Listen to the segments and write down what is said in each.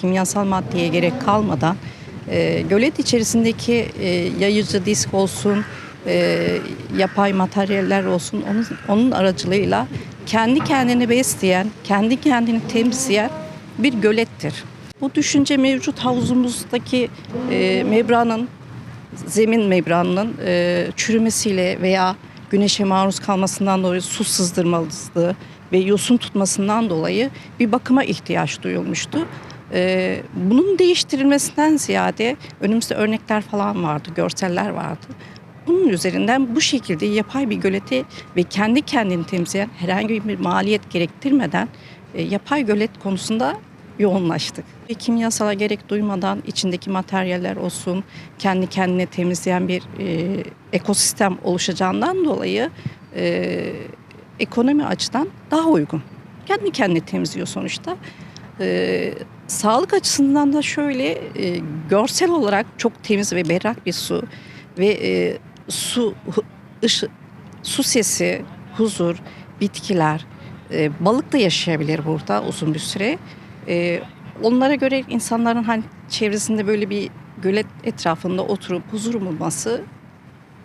kimyasal maddeye gerek kalmadan e, gölet içerisindeki e, yayıcı disk olsun, e, yapay materyaller olsun onun, onun aracılığıyla kendi kendini besleyen, kendi kendini temizleyen bir gölettir. Bu düşünce mevcut havuzumuzdaki e, membranın, zemin membranının e, çürümesiyle veya güneşe maruz kalmasından dolayı su sızdırmalısı ve yosun tutmasından dolayı bir bakıma ihtiyaç duyulmuştu. E, bunun değiştirilmesinden ziyade önümüzde örnekler falan vardı, görseller vardı. Bunun üzerinden bu şekilde yapay bir göleti ve kendi kendini temizleyen herhangi bir maliyet gerektirmeden e, yapay gölet konusunda yoğunlaştık. Ve kimyasala gerek duymadan içindeki materyaller olsun, kendi kendine temizleyen bir e, ekosistem oluşacağından dolayı e, ekonomi açıdan daha uygun. Kendi kendine temizliyor sonuçta. E, sağlık açısından da şöyle e, görsel olarak çok temiz ve berrak bir su ve e, su ışı, su sesi, huzur, bitkiler, e, balık da yaşayabilir burada uzun bir süre. E, onlara göre insanların hani çevresinde böyle bir gölet etrafında oturup huzur bulması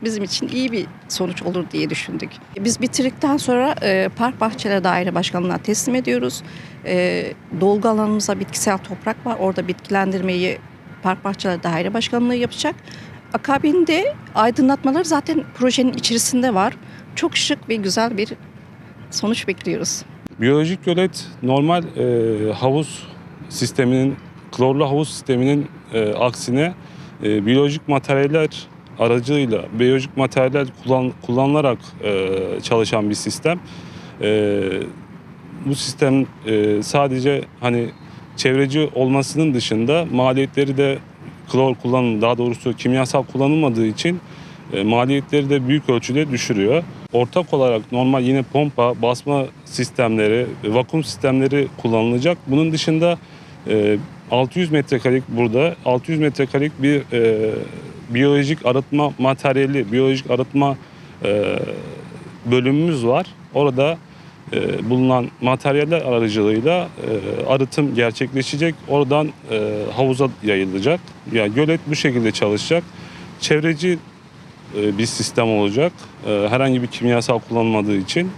bizim için iyi bir sonuç olur diye düşündük. Biz bitirdikten sonra e, Park Bahçeleri Daire Başkanlığı'na teslim ediyoruz. E, dolgu alanımızda bitkisel toprak var. Orada bitkilendirmeyi Park Bahçeleri Daire Başkanlığı yapacak. Akabinde aydınlatmalar zaten projenin içerisinde var. Çok şık ve güzel bir sonuç bekliyoruz. Biyolojik gölet normal e, havuz sisteminin, klorlu havuz sisteminin e, aksine e, biyolojik materyaller aracılığıyla, biyolojik materyaller kullan, kullanılarak e, çalışan bir sistem. E, bu sistem e, sadece hani çevreci olmasının dışında maliyetleri de klor kullanım, daha doğrusu kimyasal kullanılmadığı için e, maliyetleri de büyük ölçüde düşürüyor. Ortak olarak normal yine pompa, basma sistemleri, vakum sistemleri kullanılacak. Bunun dışında e, 600 metrekarelik burada 600 metrekarelik bir e, biyolojik arıtma materyali, biyolojik arıtma e, bölümümüz var. Orada e, bulunan materyaller aracılığıyla e, arıtım gerçekleşecek. Oradan e, havuza yayılacak. Yani gölet bu şekilde çalışacak. Çevreci e, bir sistem olacak. E, herhangi bir kimyasal kullanılmadığı için.